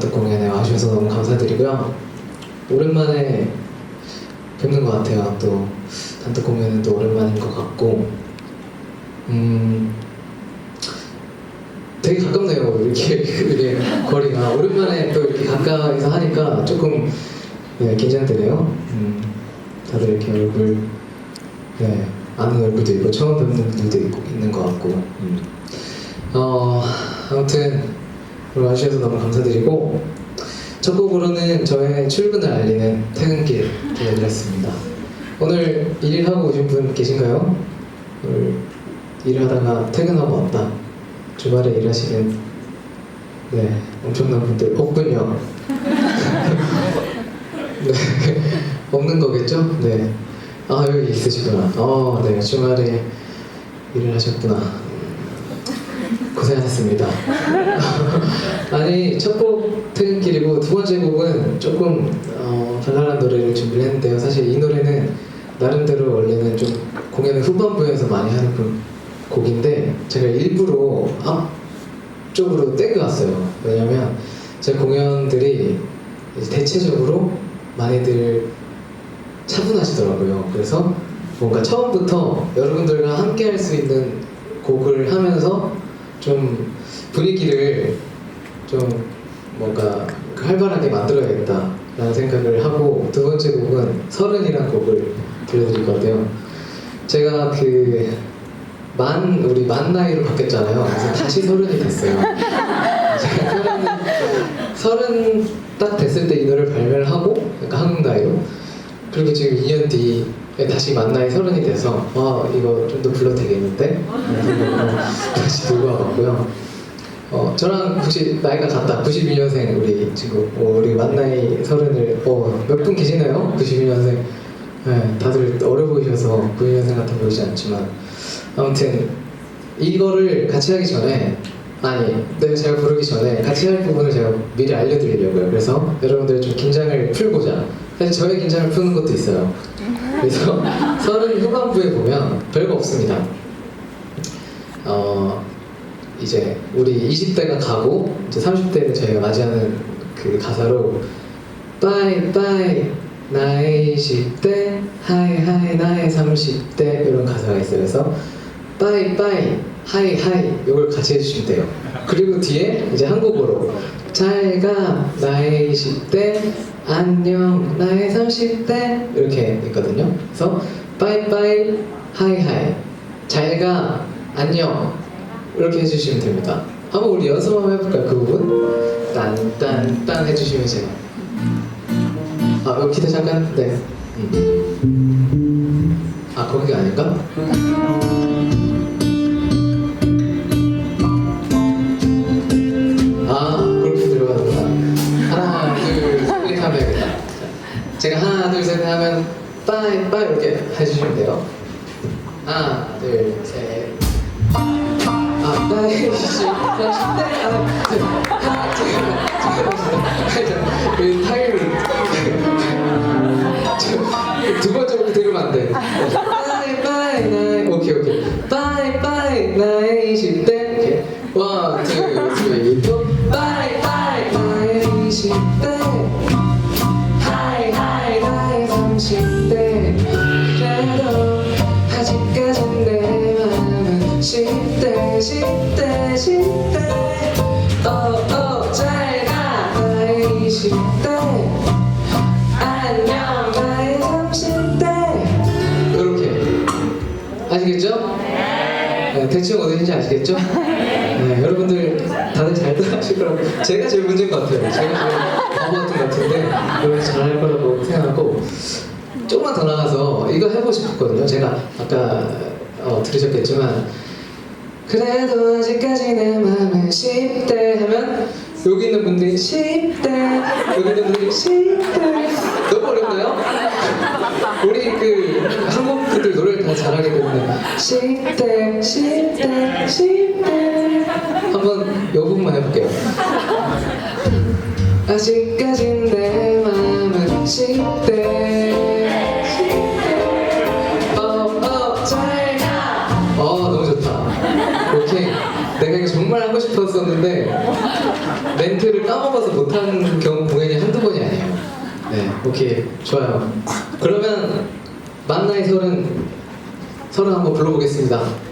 단독 공연에 와주셔서 너무 감사드리고요. 오랜만에 뵙는 것 같아요. 또 단독 공연은 또 오랜만인 것 같고, 음, 되게 가깝네요. 이렇게, 이렇게 거리가 오랜만에 또 이렇게 가까이서 하니까 조금 네, 긴장되네요. 음, 다들 이렇게 얼굴 네, 아는 얼굴도 있고 처음 뵙는 분들도 있고 있는 것 같고. 음. 어, 아무튼 오늘 와주셔서 너무 감사드리고 첫 곡으로는 저의 출근을 알리는 퇴근길 들려드렸습니다. 오늘 일하고 오신 분 계신가요? 오늘 일하다가 퇴근하고 왔다. 주말에 일하시는 네 엄청난 분들 없군요. 네 없는 거겠죠? 네. 아 여기 있으시구나. 어, 네 주말에 일을 하셨구나. 고생하셨습니다. 아니 첫곡 퇴근길이고 두 번째 곡은 조금 어, 발랄한 노래를 준비를 했는데요. 사실 이 노래는 나름대로 원래는 좀 공연의 후반부에서 많이 하는 그 곡인데 제가 일부러 앞쪽으로 떼고 왔어요. 왜냐면 제 공연들이 대체적으로 많이들 차분하시더라고요. 그래서 뭔가 처음부터 여러분들과 함께 할 수 있는 곡을 하면서 좀 분위기를 좀 뭔가 활발하게 만들어야겠다라는 생각을 하고 두 번째 곡은 서른이라는 곡을 들려드릴 건데요. 제가 그 만 우리 만 나이로 바뀌었잖아요. 그래서 다시 서른이 됐어요. 제가 서른 딱 됐을 때 이 노래를 발매를 하고 그러니까 한국 나이로 그리고 지금 2년 뒤에 다시 만 나이 서른이 돼서 와 이거 좀 더 불러도 되겠는데 다시 들고 와봤고요. 어, 저랑 혹시 나이가 같다. 92년생 우리 친구 어, 우리 만 나이 서른을 어, 몇 분 계시나요? 92년생. 네, 다들 어려 보이셔서 92년생 같아 보이지 않지만. 아무튼 이거를 같이 하기 전에 아니 네 제가 부르기 전에 같이 할 부분을 제가 미리 알려드리려고요. 그래서 여러분들 좀 긴장을 풀고자. 사실 저의 긴장을 푸는 것도 있어요. 그래서 서른 후반부에 보면 별거 없습니다. 어 이제 우리 20대가 가고 이제 30대를 저희가 맞이하는 그 가사로 빠이 빠이 나의 20대 하이 하이 나의 30대 이런 가사가 있어요. 그래서 빠이 빠이 하이 하이 이걸 같이 해주시면 돼요. 그리고 뒤에 이제 한국어로 잘가 나의 20대 안녕 나의 30대 이렇게 있거든요. 그래서 빠이 빠이 하이 하이 잘가 안녕 이렇게 해주시면 됩니다. 한번 우리 연습 한번 해볼까요? 그 부분? 딴딴딴 해주시면 제가. 아 여기 기대 잠깐? 네. 음. 아 거기가 아닌가? 아 그렇게 들어가는구나. 하나 둘셋 이렇게 하면 되겠다. 자, 제가 하나 둘 셋 하면 빠이 빠이 이렇게 해주시면 돼요. 하나 둘셋. 아, 나의 시, 나 10대, 아, 저, 하나, 잠깐만, 잠깐만, 그 타임을, 저, 두 번째부터 들으면 안 돼. 빠이, 빠이, 나의, 오케이, 오케이. 빠이, 빠이, 나의 20대, 오케이. 원, 투, 쓰리, 포. 빠이, 빠이, 나의 20대. 하이, 하이, 나의 30대. 10대 10대 10대 어어 잘가 나의 20대 안녕 나의 30대 이렇게 아시겠죠? 네, 대충 어디인지 아시겠죠? 네, 여러분들 다들 잘 따라하실 거라고 제가 제일 문제인 것 같아요 제가 제일 바보 같은 것 같은데 여러분 잘할 거라고 생각하고 조금만 더 나가서 이거 해보고 싶었거든요. 제가 아까 어, 들으셨겠지만 그래도 아직까지 내 맘은 10대 하면 여기 있는 분들이 10대 여기 있는 분들이 10대 너무 어렵나요? 우리 그 한국 분들 노래를 다 잘하기 때문에. 10대 10대 10대 한번 이 부분만 해볼게요. 아직까진 내 맘은 10대 정말 하고 싶었었는데 멘트를 까먹어서 못 못한 경우 공연이 한두 번이 아니에요. 네, 오케이 좋아요. 그러면 만나의 설은 설은 한번 불러보겠습니다.